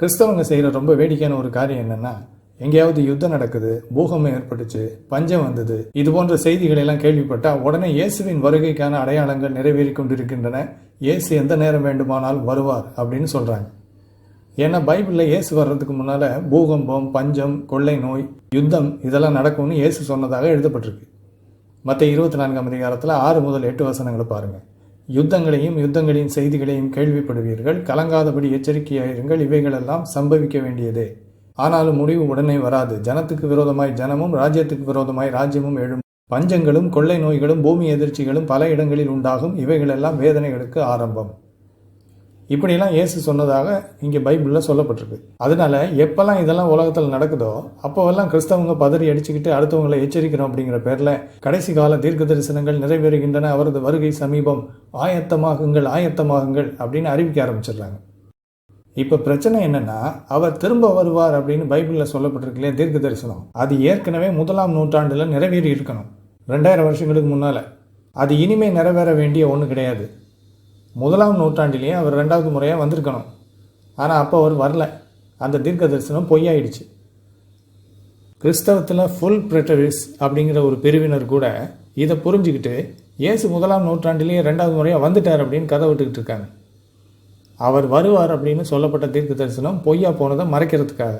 கிறிஸ்தவங்க செய்கிற ரொம்ப வேடிக்கையான ஒரு காரியம் என்னன்னா எங்கேயாவது யுத்தம் நடக்குது பூகம்பம் ஏற்பட்டுச்சு பஞ்சம் வந்தது இது போன்ற செய்திகளை எல்லாம் கேள்விப்பட்டால் உடனே இயேசுவின் வருகைக்கான அடையாளங்கள் நிறைவேறி கொண்டிருக்கின்றன. இயேசு எந்த நேரம் வேண்டுமானால் வருவார் அப்படின்னு சொல்கிறாங்க ஏன்னா பைபிளில் இயேசு வர்றதுக்கு முன்னால் பூகம்பம் பஞ்சம் கொள்ளை நோய் யுத்தம் இதெல்லாம் நடக்கும்னு இயேசு சொன்னதாக எழுதப்பட்டிருக்கு. மற்ற இருபத்தி நான்காம் அதிகாரத்தில் ஆறு முதல் எட்டு வசனங்களை பாருங்கள் யுத்தங்களையும் யுத்தங்களின் செய்திகளையும் கேள்விப்படுவீர்கள். கலங்காதபடி எச்சரிக்கையாயிருங்கள். இவைகளெல்லாம் சம்பவிக்க வேண்டியதே. ஆனாலும் முடிவு உடனே வராது. ஜனத்துக்கு விரோதமாய் ஜனமும் ராஜ்யத்துக்கு விரோதமாய் ராஜ்யமும் எழும். பஞ்சங்களும் கொள்ளை நோய்களும் பூமி எதிர்ச்சிகளும் பல இடங்களில் உண்டாகும். இவைகளெல்லாம் வேதனைகளுக்கு ஆரம்பம். இப்படியெல்லாம் இயேசு சொன்னதாக இங்கே பைபிளில் சொல்லப்பட்டிருக்கு. அதனால எப்பெல்லாம் இதெல்லாம் உலகத்தில் நடக்குதோ அப்போவெல்லாம் கிறிஸ்தவங்க பதறி அடிச்சுக்கிட்டு அடுத்தவங்களை எச்சரிக்கிறோம் அப்படிங்கிற பேரில் கடைசி கால தீர்க்க தரிசனங்கள் நிறைவேறுகின்றன. அவரது வருகை சமீபம் ஆயத்தமாகுங்கள் ஆயத்தமாகுங்கள் அப்படின்னு அறிவிக்க ஆரம்பிச்சிடுறாங்க. இப்போ பிரச்சனை என்னன்னா அவர் திரும்ப வருவார் அப்படின்னு பைபிளில் சொல்லப்பட்டிருக்கலையே தீர்க்க தரிசனம். அது ஏற்கனவே முதலாம் நூற்றாண்டில் நிறைவேறி இருக்கணும். ரெண்டாயிரம் வருஷங்களுக்கு முன்னால். அது இனிமே நிறைவேற வேண்டிய ஒன்று கிடையாது. முதலாம் நூற்றாண்டிலேயே அவர் ரெண்டாவது முறையாக வந்திருக்கணும். ஆனால் அப்போ அவர் வரல. அந்த தீர்க்க தரிசனம் பொய்யாயிடுச்சு. கிறிஸ்தவத்தில் ஃபுல் பிரிட்டரிஸ் அப்படிங்கிற ஒரு பிரிவினர் கூட இதை புரிஞ்சுக்கிட்டு இயேசு முதலாம் நூற்றாண்டிலேயே ரெண்டாவது முறையாக வந்துட்டார் அப்படின்னு கதை விட்டுக்கிட்டு இருக்காங்க. அவர் வருவார் அப்படின்னு சொல்லப்பட்ட தீர்க்க தரிசனம் பொய்யா போனதை மறைக்கிறதுக்காக.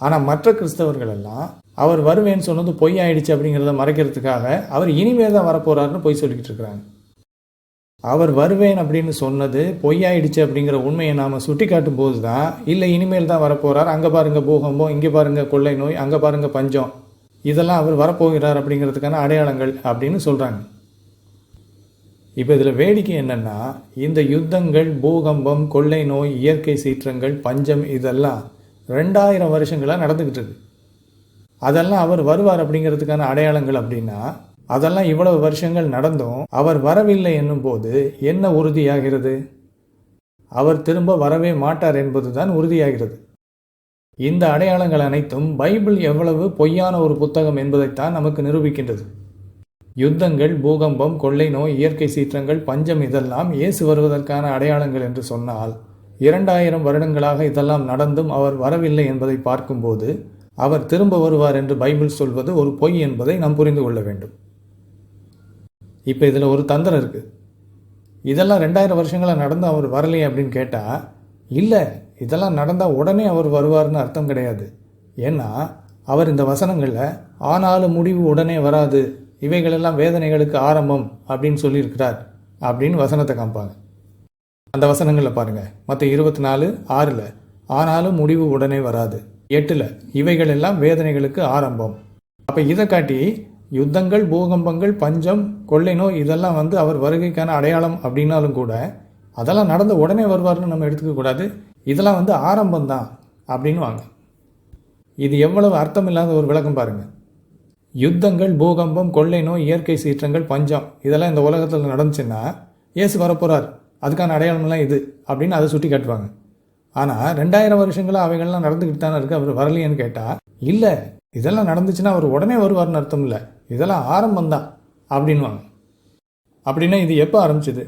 ஆனால் மற்ற கிறிஸ்தவர்கள் எல்லாம் அவர் வருவேன்னு சொன்னது பொய்யாயிடுச்சு அப்படிங்கிறத மறைக்கிறதுக்காக அவர் இனிமேல் தான் வரப்போகிறாருன்னு பொய் சொல்லிக்கிட்டு இருக்கிறாங்க. அவர் வருவேன் அப்படின்னு சொன்னது பொய்யாயிடுச்சு அப்படிங்கிற உண்மையை நாம் சுட்டி காட்டும் போது தான் இல்லை இனிமேல் தான் வரப்போகிறார் அங்கே பாருங்கள் பூகம்பம் இங்கே பாருங்கள் கொள்ளை நோய் அங்கே பாருங்க பஞ்சம். இதெல்லாம் அவர் வரப்போகிறார் அப்படிங்கிறதுக்கான அடையாளங்கள் அப்படின்னு சொல்கிறாங்க இப்போ இதில் வேடிக்கை என்னென்னா இந்த யுத்தங்கள் பூகம்பம் கொள்ளை நோய் இயற்கை சீற்றங்கள் பஞ்சம் இதெல்லாம் ரெண்டாயிரம் வருஷங்களாக நடந்துக்கிட்டு இருக்கு. அதெல்லாம் அவர் வருவார் அப்படிங்கிறதுக்கான அடையாளங்கள் அப்படின்னா அதெல்லாம் இவ்வளவு வருஷங்கள் நடந்தும் அவர் வரவில்லை என்னும் போது என்ன உறுதியாகிறது? அவர் திரும்ப வரவே மாட்டார் என்பதுதான் உறுதியாகிறது. இந்த அடையாளங்கள் அனைத்தும் பைபிள் எவ்வளவு பொய்யான ஒரு புத்தகம் என்பதைத்தான் நமக்கு நிரூபிக்கின்றது. யுத்தங்கள் பூகம்பம் கொள்ளை நோய் இயற்கை சீற்றங்கள் பஞ்சம் இதெல்லாம் இயேசு வருவதற்கான அடையாளங்கள் என்று சொன்னால் இரண்டாயிரம் வருடங்களாக இதெல்லாம் நடந்தும் அவர் வரவில்லை என்பதை பார்க்கும்போது அவர் திரும்ப வருவார் என்று பைபிள் சொல்வது ஒரு பொய் என்பதை நாம் புரிந்து கொள்ள வேண்டும். இப்போ இதில் ஒரு தந்திரம் இருக்குது இதெல்லாம் ரெண்டாயிரம் வருஷங்களாக நடந்து அவர் வரலையே அப்படின்னு கேட்டால் இல்லை இதெல்லாம் நடந்தால் உடனே அவர் வருவார்னு அர்த்தம் கிடையாது. ஏன்னா அவர் இந்த வசனங்களில் ஆனாலும் முடிவு உடனே வராது இவைகளெல்லாம் வேதனைகளுக்கு ஆரம்பம் அப்படின்னு சொல்லியிருக்கிறார் அப்படின்னு வசனத்தை காமிப்பாங்க. அந்த வசனங்களில் பாருங்கள் மற்ற இருபத்தி நாலு ஆறில் ஆனாலும் முடிவு உடனே வராது. எட்டில் இவைகள் எல்லாம் வேதனைகளுக்கு ஆரம்பம். அப்போ இதை காட்டி யுத்தங்கள் பூகம்பங்கள் பஞ்சம் கொள்ளை நோய் இதெல்லாம் வந்து அவர் வருகைக்கான அடையாளம் அப்படின்னாலும் கூட அதெல்லாம் நடந்த உடனே வருவார்னு நம்ம எடுத்துக்கக்கூடாது இதெல்லாம் வந்து ஆரம்பம் தான் அப்படின்னு வாங்க. இது எவ்வளவு அர்த்தம் இல்லாத ஒரு விளக்கம் பாருங்கள் யுத்தங்கள் பூகம்பம் கொள்ளை நோய் இயற்கை சீற்றங்கள் பஞ்சம் இதெல்லாம் இந்த உலகத்தில் நடந்துச்சுன்னா இயேசு வரப்போகிறார் அதுக்கான அடையாளம்லாம் இது அப்படின்னு அதை சுட்டி காட்டுவாங்க. ஆனால் ரெண்டாயிரம் வருஷங்களாக அவைகள்லாம் நடந்துக்கிட்டு தானே இருக்குது அவர் வரலையேன்னு கேட்டால் இல்லை. இதெல்லாம் நடந்துச்சுன்னா அவர் உடனே வருவார்னு அர்த்தம் இல்லை இதெல்லாம் ஆரம்பம் தான் அப்படின்வாங்க அப்படின்னா இது எப்போ ஆரம்பிச்சது?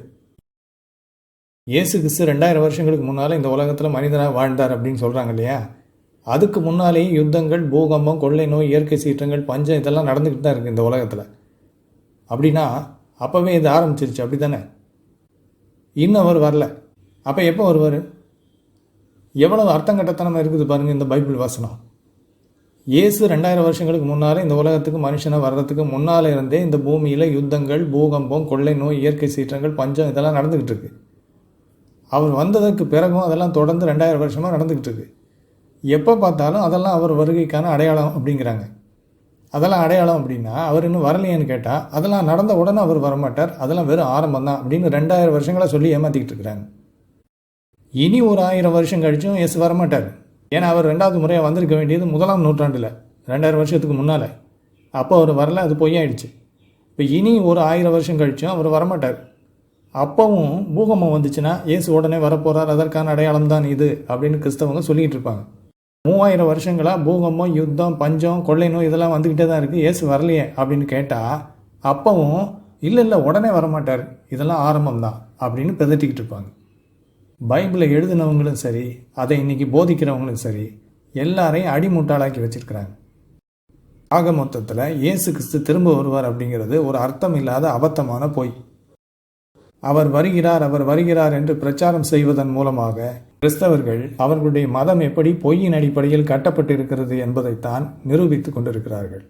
இயேசு கிறிஸ்து ரெண்டாயிரம் வருஷங்களுக்கு முன்னால் இந்த உலகத்தில் மனிதனாக வாழ்ந்தார் அப்படின்னு சொல்கிறாங்க இல்லையா? அதுக்கு முன்னாலேயே யுத்தங்கள் பூகம்பம் கொள்ளை நோய் இயற்கை சீற்றங்கள் பஞ்சம் இதெல்லாம் நடந்துக்கிட்டு தான் இருக்குது இந்த உலகத்தில். அப்படின்னா அப்போவே இது ஆரம்பிச்சிருச்சு அப்படி தானே இன்னும் அவர் வரல. அப்போ எப்போ வருவார்? எவ்வளோ அர்த்தம் கட்டத்தனமாக இருக்குது பாருங்கள் இந்த பைபிள் வாசனம். இயேசு ரெண்டாயிரம் வருஷங்களுக்கு முன்னால் இந்த உலகத்துக்கு மனுஷனை வர்றதுக்கு முன்னால் இருந்தே இந்த பூமியில் யுத்தங்கள் பூகம்பம் கொள்ளை நோய் இயற்கை சீற்றங்கள் பஞ்சம் இதெல்லாம் நடந்துக்கிட்டு இருக்கு. அவர் வந்ததற்கு பிறகும் அதெல்லாம் தொடர்ந்து ரெண்டாயிரம் வருஷமாக நடந்துக்கிட்டு இருக்கு. எப்போ பார்த்தாலும் அதெல்லாம் அவர் வருகைக்கான அடையாளம் அப்படிங்கிறாங்க. அதெல்லாம் அடையாளம் அப்படின்னா அவர் இன்னும் வரலையேன்னு கேட்டால் அதெல்லாம் நடந்த உடனே அவர் வரமாட்டார். அதெல்லாம் வெறும் ஆரம்பம் தான் அப்படின்னு ரெண்டாயிரம் வருஷங்களாக சொல்லி ஏமாற்றிக்கிட்டு இருக்கிறாங்க. இனி ஒரு ஆயிரம் வருஷம் கழிச்சும் எஸ் வரமாட்டார். ஏன்னா அவர் ரெண்டாவது முறையாக வந்திருக்க வேண்டியது முதலாம் நூற்றாண்டில். ரெண்டாயிரம் வருஷத்துக்கு முன்னால். அப்போ அவர் வரல அது பொய்யாயிடுச்சு. இப்போ இனி ஒரு ஆயிரம் வருஷம் கழிச்சும் அவர் வரமாட்டார். அப்பவும் பூகம்பம் வந்துச்சுன்னா இயேசு உடனே வரப்போகிறார் அதற்கான அடையாளம் தான் இது அப்படின்னு கிறிஸ்தவங்க சொல்லிக்கிட்டு இருப்பாங்க. மூவாயிரம் வருஷங்களாக பூகம்பம் யுத்தம் பஞ்சம் கொள்ளை நோய் இதெல்லாம் வந்துக்கிட்டே தான் இருக்குது இயேசு வரலையே அப்படின்னு கேட்டால் அப்பவும் இல்லை இல்லை உடனே வரமாட்டார். இதெல்லாம் ஆரம்பம் தான் அப்படின்னு பெதட்டிக்கிட்டு இருப்பாங்க. பைபிளை எழுதினவங்களும் சரி அதை இன்னைக்கு போதிக்கிறவங்களும் சரி எல்லாரையும் அடிமுட்டாளாக்கி வச்சிருக்கிறாங்க. ஆக மொத்தத்தில் இயேசு கிறிஸ்து திரும்ப வருவார் அப்படிங்கிறது ஒரு அர்த்தம் இல்லாத அபத்தமான பொய். அவர் வருகிறார் அவர் வருகிறார் என்று பிரச்சாரம் செய்வதன் மூலமாக கிறிஸ்தவர்கள் அவர்களுடைய மதம் எப்படி பொய்யின் அடிப்படையில் கட்டப்பட்டிருக்கிறது என்பதைத்தான் நிரூபித்துக் கொண்டிருக்கிறார்கள்.